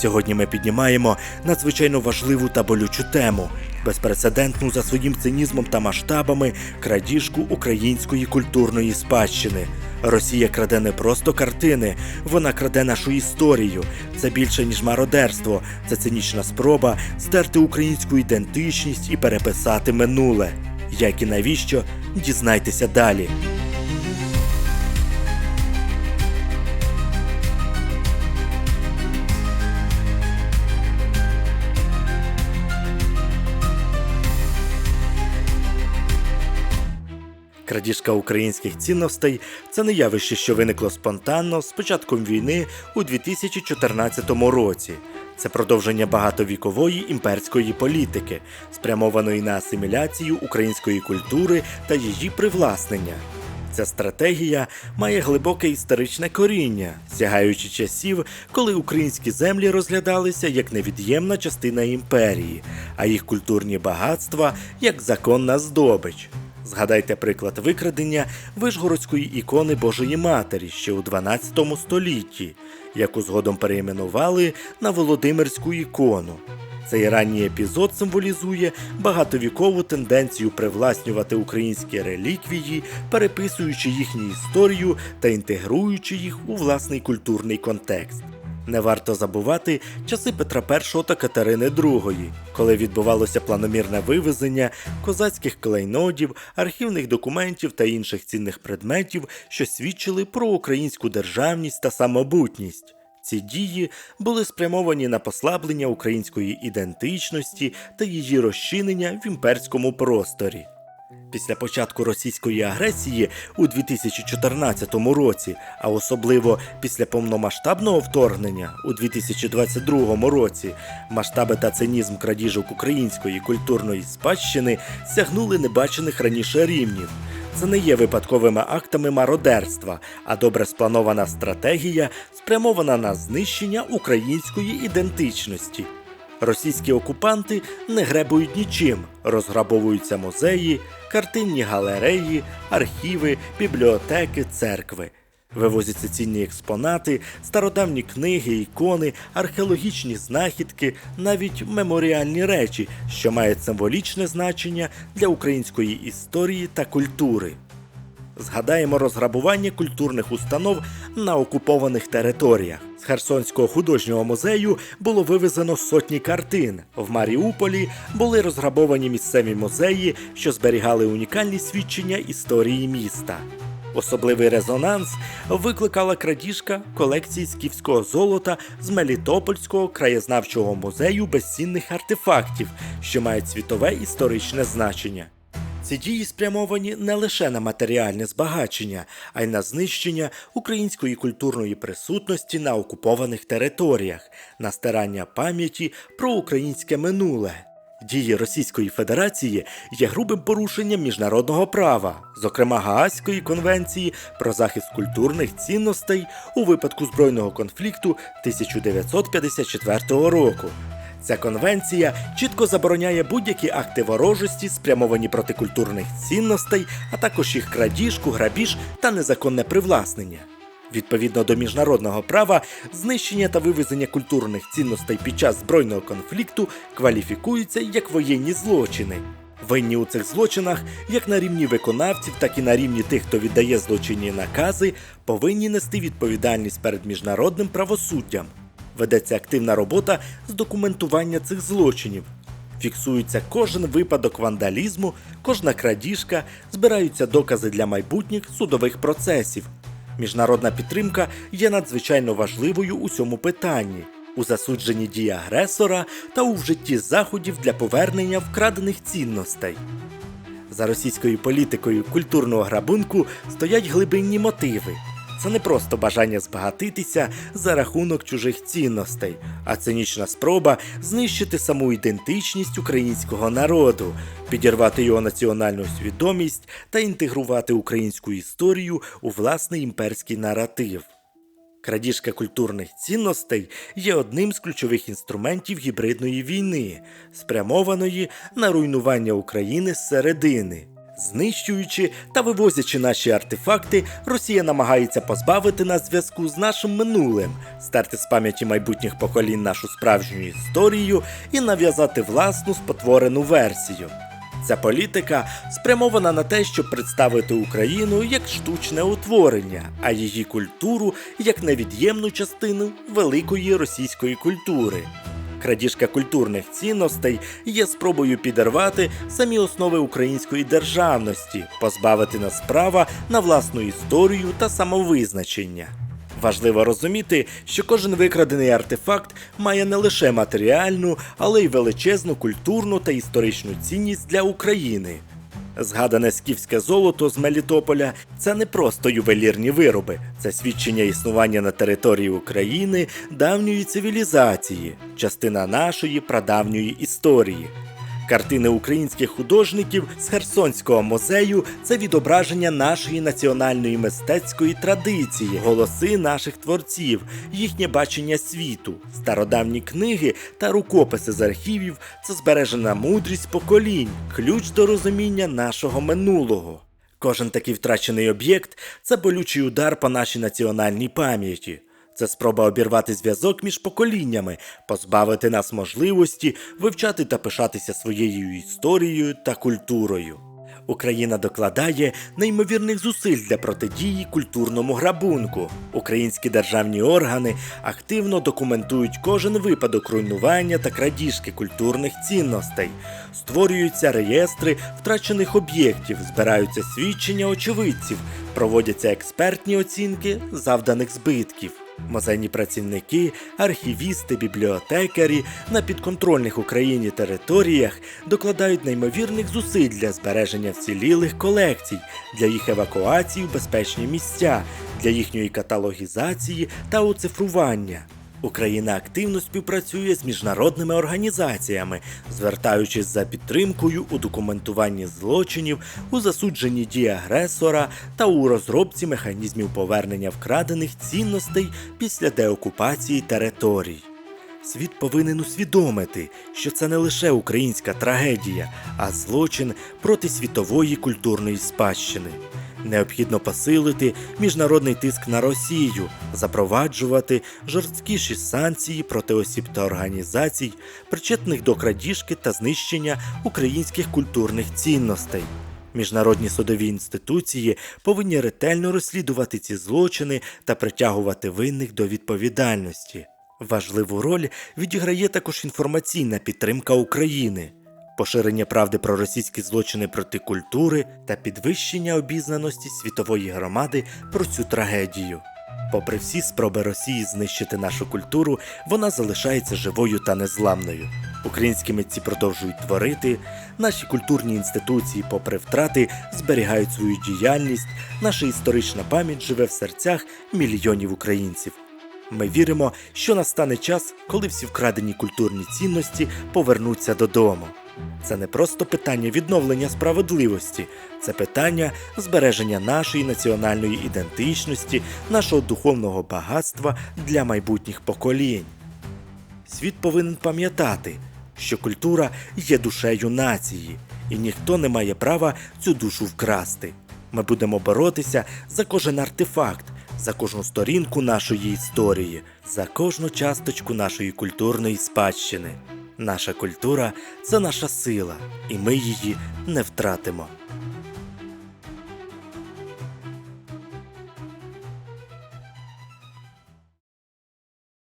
Сьогодні ми піднімаємо надзвичайно важливу та болючу тему, безпрецедентну за своїм цинізмом та масштабами крадіжку української культурної спадщини. Росія краде не просто картини, вона краде нашу історію. Це більше ніж мародерство, це цинічна спроба стерти українську ідентичність і переписати минуле. Як і навіщо, дізнайтеся далі. Крадіжка українських цінностей це не явище, що виникло спонтанно з початком війни у 2014 році. Це продовження багатовікової імперської політики, спрямованої на асиміляцію української культури та її привласнення. Ця стратегія має глибоке історичне коріння, сягаючи часів, коли українські землі розглядалися як невід'ємна частина імперії, а їх культурні багатства як законна здобич. Згадайте приклад викрадення вишгородської ікони Божої Матері ще у 12 столітті, яку згодом перейменували на Володимирську ікону. Цей ранній епізод символізує багатовікову тенденцію привласнювати українські реліквії, переписуючи їхню історію та інтегруючи їх у власний культурний контекст. Не варто забувати часи Петра І та Катерини II, коли відбувалося планомірне вивезення козацьких клейнодів, архівних документів та інших цінних предметів, що свідчили про українську державність та самобутність. Ці дії були спрямовані на послаблення української ідентичності та її розчинення в імперському просторі. Після початку російської агресії у 2014 році, а особливо після повномасштабного вторгнення у 2022 році, масштаби та цинізм крадіжок української культурної спадщини сягнули небачених раніше рівнів. Це не є випадковими актами мародерства, а добре спланована стратегія, спрямована на знищення української ідентичності. Російські окупанти не гребують нічим, розграбовуються музеї, картинні галереї, архіви, бібліотеки, церкви. Вивозяться цінні експонати, стародавні книги, ікони, археологічні знахідки, навіть меморіальні речі, що мають символічне значення для української історії та культури. Згадаємо розграбування культурних установ на окупованих територіях. З Херсонського художнього музею було вивезено сотні картин. В Маріуполі були розграбовані місцеві музеї, що зберігали унікальні свідчення історії міста. Особливий резонанс викликала крадіжка колекції скіфського золота з Мелітопольського краєзнавчого музею безцінних артефактів, що мають світове історичне значення. Ці дії спрямовані не лише на матеріальне збагачення, а й на знищення української культурної присутності на окупованих територіях, на стирання пам'яті про українське минуле. Дії Російської Федерації є грубим порушенням міжнародного права, зокрема Гаазької конвенції про захист культурних цінностей у випадку збройного конфлікту 1954 року. Ця конвенція чітко забороняє будь-які акти ворожості, спрямовані проти культурних цінностей, а також їх крадіжку, грабіж та незаконне привласнення. Відповідно до міжнародного права, знищення та вивезення культурних цінностей під час збройного конфлікту кваліфікуються як воєнні злочини. Винні у цих злочинах, як на рівні виконавців, так і на рівні тих, хто віддає злочинні накази, повинні нести відповідальність перед міжнародним правосуддям. Ведеться активна робота з документування цих злочинів. Фіксується кожен випадок вандалізму, кожна крадіжка, збираються докази для майбутніх судових процесів. Міжнародна підтримка є надзвичайно важливою у цьому питанні, у засудженні дій агресора та у вжитті заходів для повернення вкрадених цінностей. За російською політикою культурного грабунку стоять глибинні мотиви. Це не просто бажання збагатитися за рахунок чужих цінностей, а цинічна спроба знищити саму ідентичність українського народу, підірвати його національну свідомість та інтегрувати українську історію у власний імперський наратив. Крадіжка культурних цінностей є одним з ключових інструментів гібридної війни, спрямованої на руйнування України зсередини. Знищуючи та вивозячи наші артефакти, Росія намагається позбавити нас зв'язку з нашим минулим, стерти з пам'яті майбутніх поколінь нашу справжню історію і нав'язати власну спотворену версію. Ця політика спрямована на те, щоб представити Україну як штучне утворення, а її культуру як невід'ємну частину великої російської культури. Крадіжка культурних цінностей є спробою підірвати самі основи української державності, позбавити нас права на власну історію та самовизначення. Важливо розуміти, що кожен викрадений артефакт має не лише матеріальну, але й величезну культурну та історичну цінність для України. Згадане скіфське золото з Мелітополя це не просто ювелірні вироби, це свідчення існування на території України давньої цивілізації, частина нашої прадавньої історії. Картини українських художників з Херсонського музею це відображення нашої національної мистецької традиції, голоси наших творців, їхнє бачення світу, стародавні книги та рукописи з архівів це збережена мудрість поколінь, ключ до розуміння нашого минулого. Кожен такий втрачений об'єкт це болючий удар по нашій національній пам'яті. Це спроба обірвати зв'язок між поколіннями, позбавити нас можливості вивчати та пишатися своєю історією та культурою. Україна докладає неймовірних зусиль для протидії культурному грабунку. Українські державні органи активно документують кожен випадок руйнування та крадіжки культурних цінностей. Створюються реєстри втрачених об'єктів, збираються свідчення очевидців, проводяться експертні оцінки завданих збитків. Музейні працівники, архівісти, бібліотекарі на підконтрольних Україні територіях докладають неймовірних зусиль для збереження вцілілих колекцій, для їх евакуації в безпечні місця, для їхньої каталогізації та оцифрування. Україна активно співпрацює з міжнародними організаціями, звертаючись за підтримкою у документуванні злочинів, у засудженні дій агресора та у розробці механізмів повернення вкрадених цінностей після деокупації територій. Світ повинен усвідомити, що це не лише українська трагедія, а злочин проти світової культурної спадщини. Необхідно посилити міжнародний тиск на Росію, запроваджувати жорсткіші санкції проти осіб та організацій, причетних до крадіжки та знищення українських культурних цінностей. Міжнародні судові інституції повинні ретельно розслідувати ці злочини та притягувати винних до відповідальності. Важливу роль відіграє також інформаційна підтримка України, поширення правди про російські злочини проти культури та підвищення обізнаності світової громади про цю трагедію. Попри всі спроби Росії знищити нашу культуру, вона залишається живою та незламною. Українські митці продовжують творити, наші культурні інституції, попри втрати, зберігають свою діяльність, наша історична пам'ять живе в серцях мільйонів українців. Ми віримо, що настане час, коли всі вкрадені культурні цінності повернуться додому. Це не просто питання відновлення справедливості, це питання збереження нашої національної ідентичності, нашого духовного багатства для майбутніх поколінь. Світ повинен пам'ятати, що культура є душею нації, і ніхто не має права цю душу вкрасти. Ми будемо боротися за кожен артефакт, за кожну сторінку нашої історії, за кожну часточку нашої культурної спадщини. Наша культура це наша сила, і ми її не втратимо.